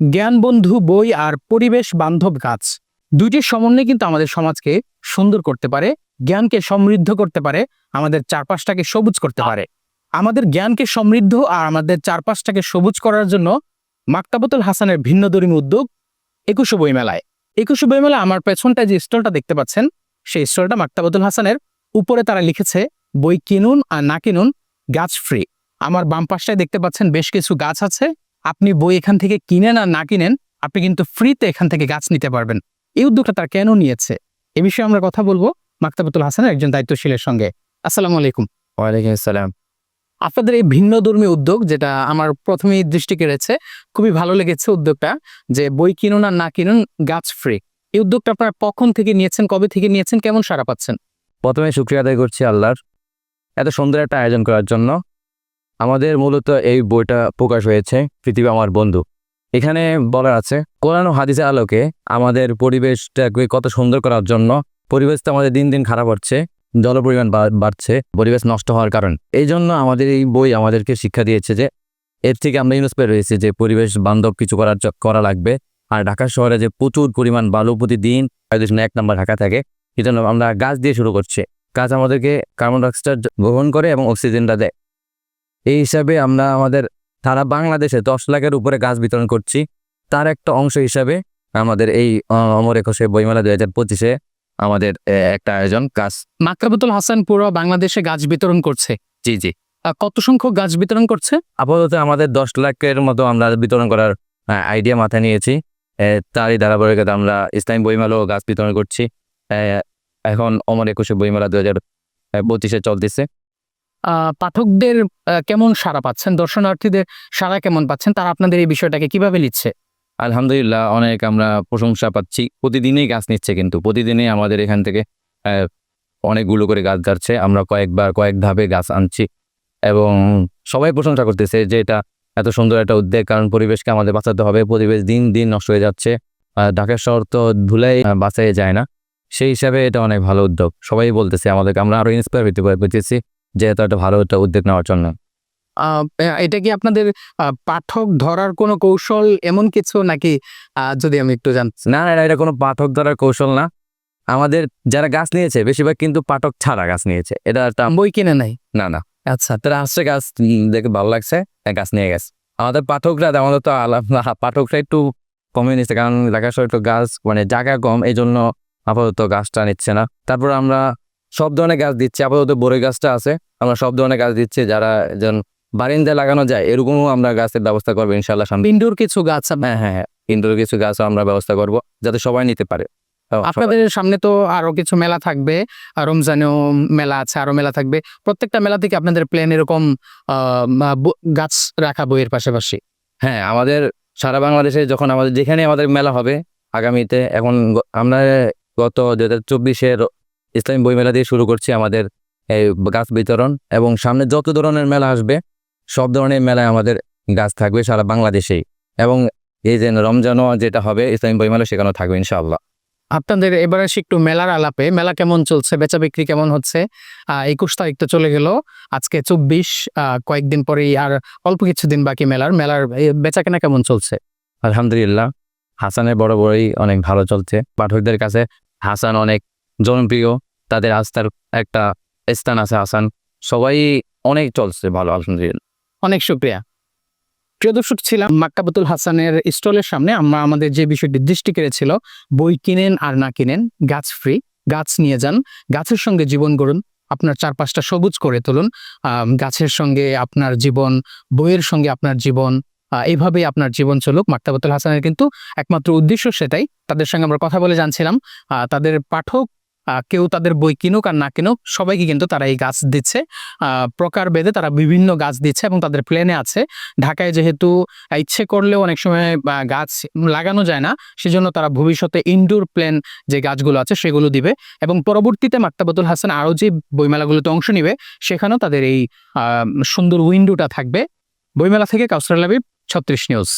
জ্ঞান বন্ধু বই আর পরিবেশ বান্ধব গাছ। দুইটির সমন্বয়ে কিন্তু আমাদের সমাজকে সুন্দর করতে পারে, জ্ঞানকে সমৃদ্ধ করতে পারে, আমাদের চারপাশটাকে সবুজ করতে পারে। আমাদের জ্ঞানকে সমৃদ্ধ আর আমাদের চারপাশটাকে সবুজ করার জন্য মাক্তাবতুল হাসানের ভিন্ন ভিন্নধর্মী উদ্যোগ একুশে বইমেলায়। একুশে বইমেলা আমার পেছনটায় যে স্টলটা দেখতে পাচ্ছেন, সেই স্টলটা মাক্তাবতুল হাসানের উপরে তারা লিখেছে, বই কিনুন আর না কিনুন, গাছ ফ্রি আমার বাম পাশটায় দেখতে পাচ্ছেন বেশ কিছু গাছ আছে আপনি বই এখান থেকে কিনেন আর না কিনেন আপনি কিন্তু ফ্রিতে এখান থেকে গাছ নিতে পারবেন। এই উদ্যোগটা তারা কেন নিয়েছে? এ বিষয়ে আমরা কথা বলব মাক্তাবতুল হাসানের একজন দায়িত্বশীলের সঙ্গে। আসসালামু আলাইকুম। ওয়ালাইকুম আসসালাম। আপনাদের এই ভিন্ন ধর্মী উদ্যোগ যেটা আমার প্রথমেই দৃষ্টি কেড়েছে খুবই ভালো লেগেছে উদ্যোগটা যে বই কিনুন আর না কিনুন গাছ ফ্রি এই উদ্যোগটা আপনারা কখন থেকে নিয়েছেন কবে থেকে নিয়েছেন কেমন সারা পাচ্ছেন? প্রথমে শুক্রিয়া আদায় করছি আল্লাহর এত সুন্দর একটা আয়োজন করার জন্য। আমাদের মূলত এই বইটা প্রকাশ হয়েছে, পৃথিবী আমার বন্ধু। এখানে বলা আছে, কোরআন ও হাদিসের আলোকে আমাদের পরিবেশটাকে কত সুন্দর করার জন্য পরিবেশ তো আমাদের দিন দিন খারাপ হচ্ছে জল পরিমাণ বাড়ছে, পরিবেশ নষ্ট হওয়ার কারণ। এই জন্য আমাদের এই বই আমাদেরকে শিক্ষা দিয়েছে যে, এর থেকে আমরা ইন্সপায়ার হয়েছি যে পরিবেশ বান্ধব কিছু করার করা লাগবে। আর ঢাকা শহরে যে প্রচুর পরিমাণ বালু প্রতিদিন এক নম্বর ঢাকা থাকে এই জন্য আমরা গাছ দিয়ে শুরু করছি। গাছ আমাদেরকে কার্বন ডাইঅক্সাইড গ্রহণ করে এবং অক্সিজেনটা দেয়। এই হিসাবে আমরা আমাদের সারা বাংলাদেশে দশ লাখের উপরে গাছ বিতরণ করছি। তার একটা অংশ হিসাবে আমাদের এই আহ, অমর একুশে বইমেলা দুই হাজার পঁচিশে আমাদের একটা আয়োজন গাছ মাক্তাবতুল হাসান পুরো বাংলাদেশে গাছ বিতরণ করছে? জি জি। কত সংখ্যক গাছ বিতরণ করছে? আপাতত আমাদের দশ লাখের মতো আমরা বিতরণ করার আইডিয়া মাথায় নিয়েছি। তারই ধারাবাহিকতা আমরা ইসলামী বইমেলাও গাছ বিতরণ করছি। এখন অমর একুশে বইমেলা দুই হাজার পঁচিশে চলতেছে। পাঠকদের কেমন সাড়া পাচ্ছেন? দর্শনার্থীদের সাড়া কেমন পাচ্ছেন? তারা আপনাদের এই বিষয়টাকে কীভাবে নিচ্ছে? আলহামদুলিল্লাহ, অনেক আমরা প্রশংসা পাচ্ছি। প্রতিদিনই গাছ নিচ্ছে কিন্তু। প্রতিদিনই আমাদের এখান থেকে অনেকগুলো করে গাছ যাচ্ছে আমরা কয়েকবার কয়েক ধাপে গাছ আনছি এবং সবাই প্রশংসা করতেছে যে এটা এত সুন্দর একটা উদ্যোগ। কারণ পরিবেশকে আমাদের বাঁচাতে হবে। পরিবেশ দিন দিন নষ্ট হয়ে যাচ্ছে। ঢাকা শহর তো ধুলাই বাঁচাই যায় না। সেই হিসাবে এটা অনেক ভালো উদ্যোগ। সবাই বলতেছে আমাদেরকে। আমরা আরও ইন্সপায়ার হইতে পেরেছি যে এত একটা ভালো একটা উদ্যোগ নেওয়ার জন্য। এটা কি আপনাদের পাঠক ধরার কোনো কৌশল এমন কিছু নাকি যদি আমি একটু জান না না এটা কোনো পাঠক ধরার কৌশল না। আমাদের যারা গাছ নিয়েছে বেশিরভাগ কিন্তু পাঠক ছাড়া গাছ নিয়েছে। এটা একটা বই কিনে নাই? না না। আচ্ছা। তারা আসছে গাছ দেখে ভালো লাগছে গাছ নিয়ে গেছে। আমাদের পাঠকরা আমাদের তো আলাদা পাঠকরা একটু কমে নিচ্ছে কারণ ঢাকা শহরে তো গাছ মানে জায়গা কম এই জন্য আপাতত গাছটা নিচ্ছে না। তারপর আমরা সব ধরনের গাছ দিচ্ছি। আপাতত বড়ই গাছটা আছে। আমরা সব ধরনের গাছ দিচ্ছি। যারা যেন বারিন্দা লাগানো যায় এরকমও আমরা গাছের ব্যবস্থা করব ইনশাল্লাহ সামনে। ইনডোর কিছু গাছ। হ্যাঁ হ্যাঁ হ্যাঁ। ইনডোর কিছু গাছও আমরা ব্যবস্থা করব যাতে সবাই নিতে পারে। আপনাদের সামনে তো আরও কিছু মেলা থাকবে। আর রমজানেও মেলা আছে আরও মেলা থাকবে। প্রত্যেকটা মেলা থেকে আপনাদের প্ল্যান এরকম গাছ রাখা বইয়ের পাশাপাশি? হ্যাঁ আমাদের সারা বাংলাদেশে যখন আমাদের যেখানে আমাদের মেলা হবে আগামীতে এখন আমরা গত দু হাজার চব্বিশের ইসলামী বই মেলা দিয়ে শুরু করছি আমাদের এই গাছ বিতরণ এবং সামনে যত ধরনের মেলা আসবে সব ধরনের মেলায় আমাদের গাছ থাকবে সারা বাংলাদেশেই। এবং এই যে রমজানও যেটা হবে ইসলামী বই মেলা সেখানেও থাকবে ইনশাআল্লাহ। আপনাদের এবারে আসি একটু মেলার আলাপে। মেলা কেমন চলছে? বেচা বিক্রি কেমন হচ্ছে? আহ একুশ তারিখ তো চলে গেল। আজকে চব্বিশ কয়েকদিন পরেই আর অল্প কিছুদিন বাকি মেলার। মেলার বেচা কেনা কেমন চলছে? আলহামদুলিল্লাহ হাসানের বড় বড়ই অনেক ভালো চলছে। পাঠকদের কাছে হাসান অনেক জনপ্রিয়, তাদের আস্থার একটা স্থান আছে হাসান সবাই অনেক চলছে ভালো, আলহামদুলিল্লাহ। অনেক শুক্রিয়া। প্রিয় দর্শক, ছিলাম মাক্কাবতুল হাসানের স্টলের সামনে। আমরা আমাদের যে বিষয়টি দৃষ্টি কেড়েছিল, বই কিনেন আর না কিনেন, গাছ ফ্রি গাছ নিয়ে যান, গাছের সঙ্গে জীবন গড়ুন, আপনার চারপাশটা সবুজ করে তুলুন গাছের সঙ্গে আপনার জীবন, বইয়ের সঙ্গে আপনার জীবন এইভাবেই আপনার জীবন চলুক। মাক্তাবতুল হাসানের কিন্তু একমাত্র উদ্দেশ্য সেটাই। তাদের সঙ্গে আমরা কথা বলে জানছিলাম। তাদের পাঠক কেউ তাদের বই কিনুক আর না কিনুক, সবাইকে কিন্তু তারা এই গাছ দিচ্ছে। প্রকার ভেদে তারা বিভিন্ন গাছ দিচ্ছে এবং তাদের প্লেনে আছে। ঢাকায় যেহেতু ইচ্ছে করলেও অনেক সময় গাছ লাগানো যায় না, সেজন্য তারা ভবিষ্যতে ইনডোর প্লেন যে গাছগুলো আছে সেগুলো দিবে এবং পরবর্তীতে মাক্তাবতুল হাসান আরও যে বইমেলাগুলোতে অংশ নিবে, সেখানেও তাদের এই সুন্দর উইন্ডোটা থাকবে। বইমেলা থেকে কাউসার লাবিব, ছত্রিশ নিউজ